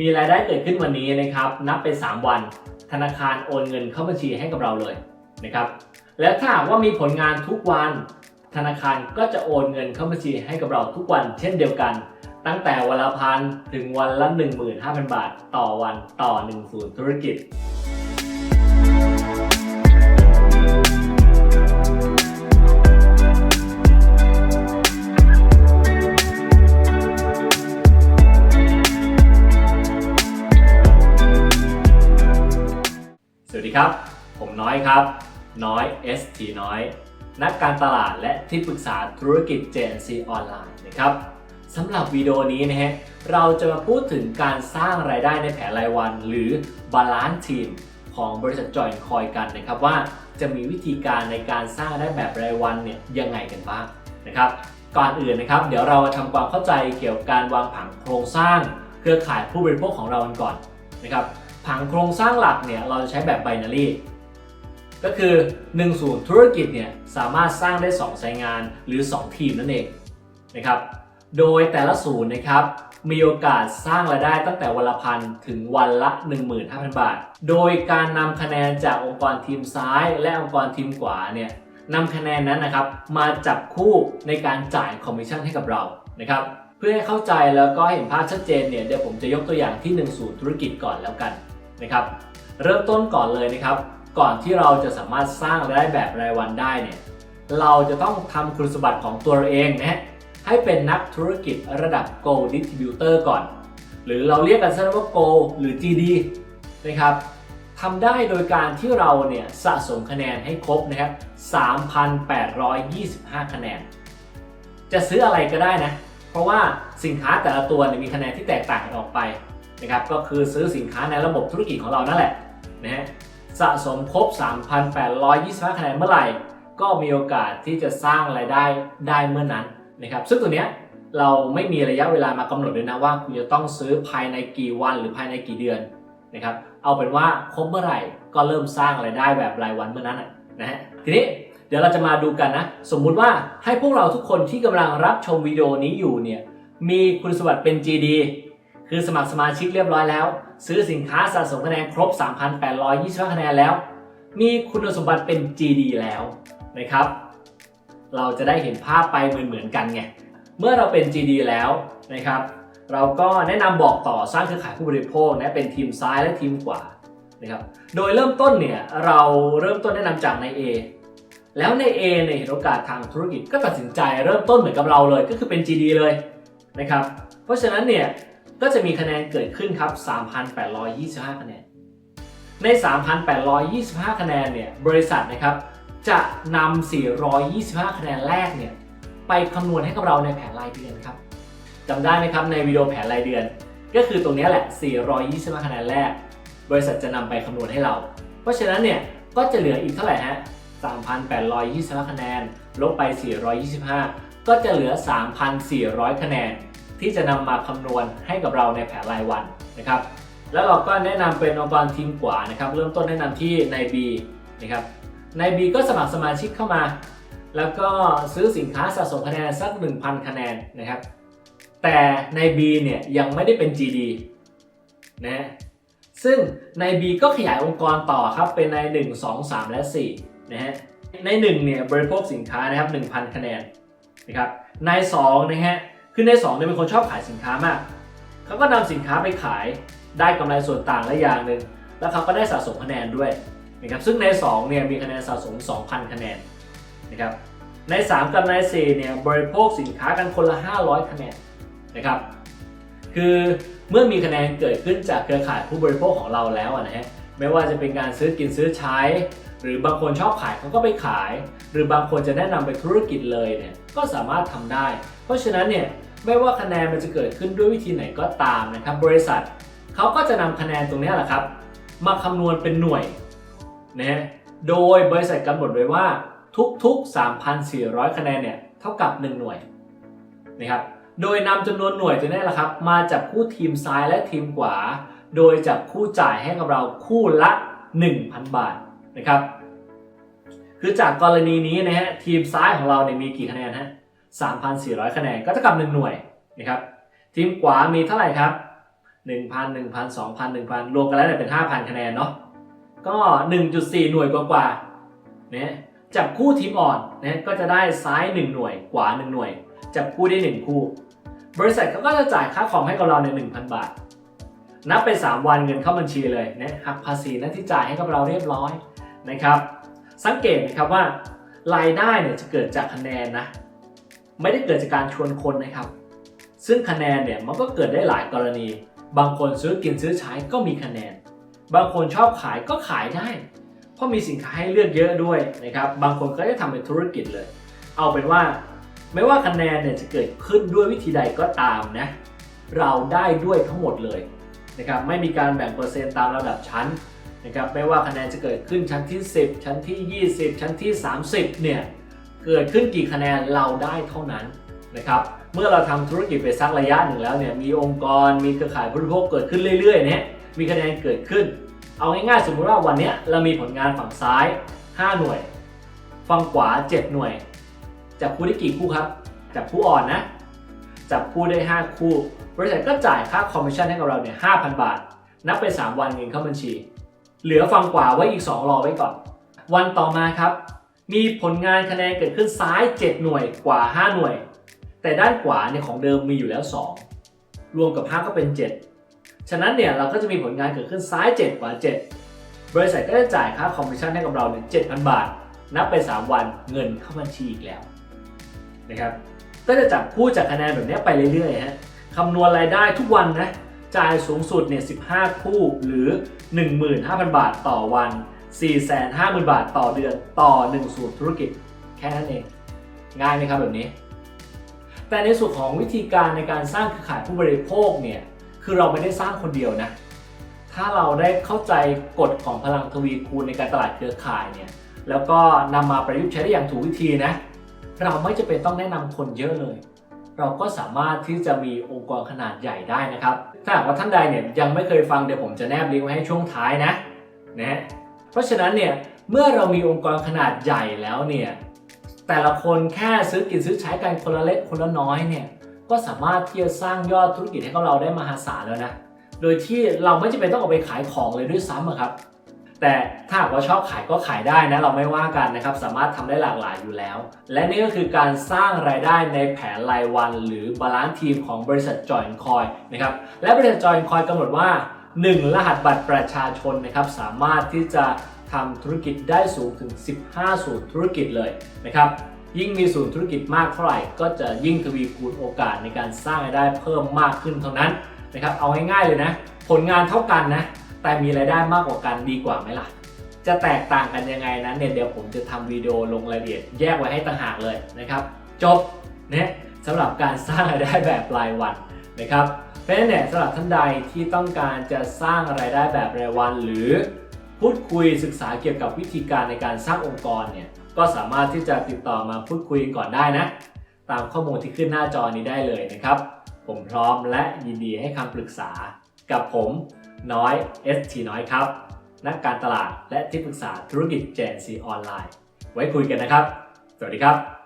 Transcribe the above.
มีรายได้เกิดขึ้นวันนี้นะครับ นับเป็น3วัน ธนาคารโอนเงินเข้าบัญชีให้กับเราเลยนะครับ และถ้าหากว่ามีผลงานทุกวัน ธนาคารก็จะโอนเงินเข้าบัญชีให้กับเราทุกวันเช่นเดียวกัน ตั้งแต่วันละพันถึงวันละ 15,000 บาท ต่อวันต่อ1ศูนย์ธุรกิจ สวัสดีครับ ผมน้อยครับ น้อย ST น้อย นักการตลาดและที่ปรึกษาธุรกิจ JNC ออนไลน์นะครับสำหรับวิดีโอนี้นะฮะเราจะมาพูดถึงการสร้างรายได้ในแผนรายวัน หรือ Balance Team ของบริษัทจอยคอยกันนะครับว่าจะมีวิธีการในการสร้างได้แบบรายวันเนี่ยยังไงกันบ้างนะครับ ก่อนอื่นนะครับ เดี๋ยวเรามาทำความเข้าใจเกี่ยวกับการวางผังโครงสร้าง เครือข่ายผู้บริโภคของเรากันก่อนนะครับ ผังโครงสร้างหลักเนี่ยเราจะใช้แบบไบนารีก็คือ 1 ศูนย์ธุรกิจเนี่ยสามารถสร้างได้ 2 สายงานหรือ 2 ทีมนั่นเองนะครับ โดยแต่ละศูนย์นะครับมีโอกาสสร้างรายได้ตั้งแต่วันละพันถึงวันละ 15,000 บาท โดยการนำคะแนนจากองค์กรทีมซ้ายและองค์กรทีมขวาเนี่ยนำคะแนนนั้นนะครับมาจับคู่ในการจ่ายคอมมิชชั่นให้กับเรานะครับเพื่อให้เข้าใจแล้วก็เห็นภาพชัดเจนเนี่ยเดี๋ยวผมจะยกตัวอย่างที่1ศูนย์ธุรกิจก่อนแล้วกัน นะครับเริ่มต้นก่อนเลยนะครับ ก่อนที่เราจะสามารถสร้างรายได้แบบรายวันได้เนี่ยเราจะต้องทำคุณสมบัติของตัวเราเองนะฮะให้เป็นนักธุรกิจระดับ g o l distributor ก่อน หรือเราเรียกกันสั้นว่า Go หรือ GD นะครับทำได้โดยการที่เราเนี่ยสะสมคะแนนให้ครบนะครับ 3,825 คะแนน จะซื้ออะไรก็ได้นะ เพราะว่าสินค้าแต่ละตัวมีคะแนนที่แตกต่างกันออกไป นะครับก็คือซื้อสินค้าในระบบธุรกิจของเรานั่นแหละนะฮะสะสมครบ 3,825คะแนนเมื่อไหร่ ก็มีโอกาสที่จะสร้างรายได้ได้เมื่อนั้นนะครับซึ่งตัวเนี้ยเราไม่มีระยะเวลามากำหนดเลยนะว่าคุณจะต้องซื้อภายในกี่วันหรือภายในกี่เดือนนะครับเอาเป็นว่าครบเมื่อไหร่ก็เริ่มสร้างรายได้แบบรายวันเมื่อนั้นนะนะฮะทีนี้เดี๋ยวเราจะมาดูกันนะ สมมุติว่าให้พวกเราทุกคนที่กำลังรับชมวิดีโอนี้อยู่เนี่ยมีคุณสมบัติเป็น GD คือสมัครสมาชิกเรียบร้อยแล้ว ซื้อสินค้าสะสมคะแนนครบ 3,825คะแนนแล้ว มีคุณสมบัติเป็น GD แล้วนะครับ เราจะได้เห็นภาพไปเหมือนๆกันไง เมื่อเราเป็น GD แล้วนะครับ เราก็แนะนำบอกต่อสร้างเครือข่ายผู้บริโภคนะเป็นทีมซ้ายและทีมขวานะครับ โดยเริ่มต้นเนี่ยเราเริ่มต้นแนะนำจากใน A แล้วใน A เนี่ยเห็นโอกาสทางธุรกิจก็ตัดสินใจเริ่มต้นเหมือนกับเราเลยก็คือเป็น GD เลยนะครับ เพราะฉะนั้นเนี่ย ก็จะมีคะแนนเกิดขึ้นครับ 3,825 คะแนน ใน 3,825 คะแนนเนี่ย บริษัทนะครับจะนำ 425 คะแนนแรกเนี่ยไปคำนวณให้กับเราในแผนรายเดือนครับจำได้ไหมครับในวิดีโอแผนรายเดือน ก็คือตรงนี้แหละ 425 คะแนนแรก บริษัทจะนำไปคำนวณให้เรา เพราะฉะนั้นเนี่ยก็จะเหลืออีกเท่าไหร่ฮะ 3,825 คะแนน ลบไป 425 ก็จะเหลือ 3,400 คะแนน ที่จะนำมาคำนวณให้กับเราในแผนรายวันนะครับ แล้วเราก็แนะนำเป็นองค์กรทีมขวานะครับ เริ่มต้นแนะนำที่ใน B นะครับใน B ก็สมัครสมาชิกเข้ามา แล้วก็ซื้อสินค้าสะสมคะแนนสัก 1,000 คะแนนนะครับ แต่ใน B เนี่ยยังไม่ได้เป็น GD นะซึ่งใน B ก็ขยายองค์กรต่อครับเป็นใน 1 2 3 และ4นะฮะใน1เนี่ยบริโภคสินค้านะครับ1,000 คะแนนนะครับใน2นะฮะ คือใน2เนี่ยเป็นคนชอบขายสินค้ามาก เขาก็นำสินค้าไปขายได้กำไรส่วนต่างและอย่างหนึ่ง แล้วเขาก็ได้สะสมคะแนนด้วยนะครับ ซึ่งใน2เนี่ยมีคะแนนสะสม 2,000 คะแนนนะครับ ใน 3 กับใน4เนี่ยบริโภคสินค้ากันคนละ 500 คะแนนนะครับ คือเมื่อมีคะแนนเกิดขึ้นจากเครือข่ายผู้บริโภคของเราแล้วนะฮะ ไม่ว่าจะเป็นการซื้อกินซื้อใช้ หรือบางคนชอบขายเขาก็ไปขาย หรือบางคนจะแนะนำไปธุรกิจเลยเนี่ยก็สามารถทำได้ เพราะฉะนั้นเนี่ยไม่ว่าคะแนนมันจะเกิดขึ้นด้วยวิธีไหนก็ตามนะครับบริษัทเขาก็จะนำคะแนนตรงนี้แหละครับ มาคำนวณเป็นหน่วยนะโดยบริษัทกำหนดไว้ว่าทุกๆ 3,400 คะแนนเนี่ยเท่ากับ 1 หน่วยนะครับโดยนำจำนวนหน่วยตัวนี้แหละครับ มาจับคู่ทีมซ้ายและทีมขวา โดยจับคู่จ่ายให้กับเราคู่ละ 1,000 บาท นะครับ คือจากกรณีนี้นะฮะทีมซ้ายของเราเนี่ยมีกี่คะแนนฮะ3,400 คะแนนก็เท่ากับ1หน่วยนะครับ ทีมขวามีเท่าไหร่ครับ 1,000 1,000 2,000 1,000 รวมกันแล้วเนี่ยเป็น 5,000 คะแนนเนาะก็ 1.4 หน่วยกว่าๆเนี่ยจับคู่ทีมอ่อนนะก็จะได้ซ้าย 1 หน่วยขวา 1 หน่วย จับคู่ได้ 1 คู่ บริษัทเขาก็จะจ่ายค่าคอมให้กับเราใน 1,000 บาท นับไป 3 วันเงินเข้าบัญชีเลยนะหักภาษีนั้นที่จ่ายให้กับเราเรียบร้อย นะครับ สังเกตนะครับว่ารายได้เนี่ยจะเกิดจากคะแนนนะไม่ได้เกิดจากการชวนคนนะครับ ซึ่งคะแนนเนี่ยมันก็เกิดได้หลายกรณี บางคนซื้อกินซื้อใช้ก็มีคะแนน บางคนชอบขายก็ขายได้ เพราะมีสินค้าให้เลือกเยอะด้วยนะครับ บางคนก็จะทำเป็นธุรกิจเลย เอาเป็นว่า ไม่ว่าคะแนนเนี่ยจะเกิดขึ้นด้วยวิธีใดก็ตามนะเราได้ด้วยทั้งหมดเลยนะครับไม่มีการแบ่งเปอร์เซ็นต์ตามระดับชั้น นะครับไม่ว่าคะแนนจะเกิดขึ้นชั้นที่ 10 ชั้นที่ 20 ชั้นที่ 30 เนี่ยเกิดขึ้นกี่คะแนนเราได้เท่านั้นนะครับเมื่อเราทำธุรกิจไปสักระยะหนึ่งแล้วเนี่ยมีองค์กรมีเครือข่ายผู้บริโภคเกิดขึ้นเรื่อยๆเนี่ยมีคะแนนเกิดขึ้น เอาง่ายๆสมมุติว่าวันนี้เรามีผลงานฝั่งซ้าย 5 หน่วย ฝั่งขวา 7 หน่วยจับคู่ได้กี่คู่ครับจับคู่อ่อนนะจับคู่ได้ 5 คู่ บริษัทก็จ่ายค่าคอมมิชชั่นให้กับเราเนี่ย5,000 บาท นับไป3วันเงินเข้าบัญชี เหลือฝั่งขวาไว้อีก 2 รอไว้ก่อน วันต่อมาครับ มีผลงานคะแนนเกิดขึ้นซ้าย 7 หน่วยกว่า5 หน่วย แต่ด้านขวาเนี่ยของเดิมมีอยู่แล้ว 2 รวมกับ 5 ก็เป็น 7 ฉะนั้นเนี่ยเราก็จะมีผลงานเกิดขึ้นซ้าย7กว่า7 บริษัทก็จะจ่ายค่าคอมมิชชั่นให้กับเราเนี่ย7,000 บาท นับไป 3 วันเงินเข้าบัญชีอีกแล้วนะครับก็จะจับคู่จากคะแนนแบบนี้ไปเรื่อยๆฮะคำนวณรายได้ทุกวันนะ จ่ายสูงสุดเนี่ย15 คู่หรือ 15,000 บาทต่อวัน 450,000 บาทต่อเดือนต่อ1สูตรธุรกิจ แค่นั้นเอง ง่ายไหมครับแบบนี้ แต่ในส่วนของวิธีการในการสร้างเครือข่ายผู้บริโภคเนี่ยคือเราไม่ได้สร้างคนเดียวนะ ถ้าเราได้เข้าใจกฎของพลังทวีคูณในการตลาดเครือข่ายเนี่ยแล้วก็นำมาประยุกต์ใช้ได้อย่างถูกวิธีนะ เราไม่จำเป็นต้องแนะนำคนเยอะเลย เราก็สามารถที่จะมีองค์กรขนาดใหญ่ได้นะครับ ถ้าหากว่าท่านใดเนี่ยยังไม่เคยฟังเดี๋ยวผมจะแนบลิงก์ไว้ให้ช่วงท้ายนะนะฮะเพราะฉะนั้นเนี่ยเมื่อเรามีองค์กรขนาดใหญ่แล้วเนี่ยแต่ละคนแค่ซื้อกินซื้อใช้กันคนละเล็กคนละน้อยเนี่ยก็สามารถที่จะสร้างยอดธุรกิจให้กับเราได้มหาศาลแล้วนะโดยที่เราไม่จำเป็นต้องออกไปขายของเลยด้วยซ้ำครับ แต่ถ้าหากว่าชอบขายก็ขายได้นะเราไม่ว่ากันนะครับสามารถทำได้หลากหลายอยู่แล้ว และนี่ก็คือการสร้างรายได้ในแผนรายวัน หรือบาลานซ์ทีมของบริษัทจอยคอยนะครับและบริษัทจอยคอยกำหนดว่า 1 รหัสบัตรประชาชนนะครับสามารถที่จะทำธุรกิจได้สูงถึง 15 ศูนย์ธุรกิจเลยนะครับยิ่งมีศูนย์ธุรกิจมากเท่าไหร่ ก็จะยิ่งทวีคูณโอกาสในการสร้างรายได้เพิ่มมากขึ้นเท่านั้นนะครับเอาง่ายๆเลยนะ ผลงานเท่ากันนะ แต่มีรายได้มากกว่ากันดีกว่าไหมล่ะ จะแตกต่างกันยังไงนั้นเนี่ยเดี๋ยวผมจะทำวิดีโอลงรายละเอียดแยกไว้ให้ต่างหากเลยนะครับ จบเนี่ยสำหรับการสร้างรายได้แบบรายวันนะครับเพราะฉะนั้นเนี่ยสำหรับท่านใดที่ต้องการจะสร้างรายได้แบบรายวัน หรือพูดคุยศึกษาเกี่ยวกับวิธีการในการสร้างองค์กรเนี่ยก็สามารถที่จะติดต่อมาพูดคุยกันก่อนได้นะ ตามข้อมูลที่ขึ้นหน้าจอนี้ได้เลยนะครับ ผมพร้อมและยินดีให้คำปรึกษากับผม น้อย ST น้อยครับ นักการตลาดและที่ปรึกษาธุรกิจ JNC ออนไลน์ ไว้คุยกันนะครับ สวัสดีครับ